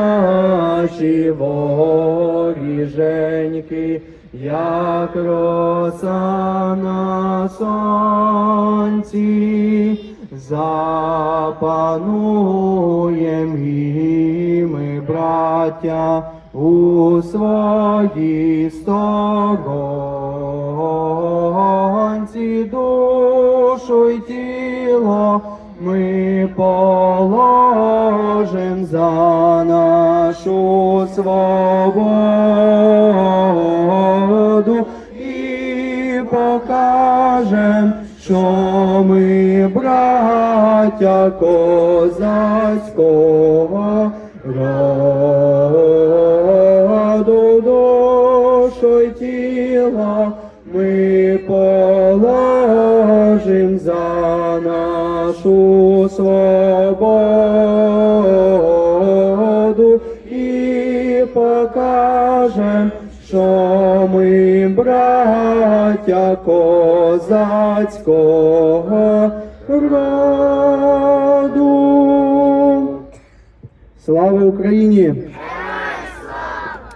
Наші воріженьки, як роса на сонці, запануєм і ми, браття, у своїй сторонці. Душу й тіло ми за нашу свободу і покажем, що ми браття козацького роду. Душу й тіло ми положим за нашу свободу покажем, що ми браття козацького роду. Слава Україні!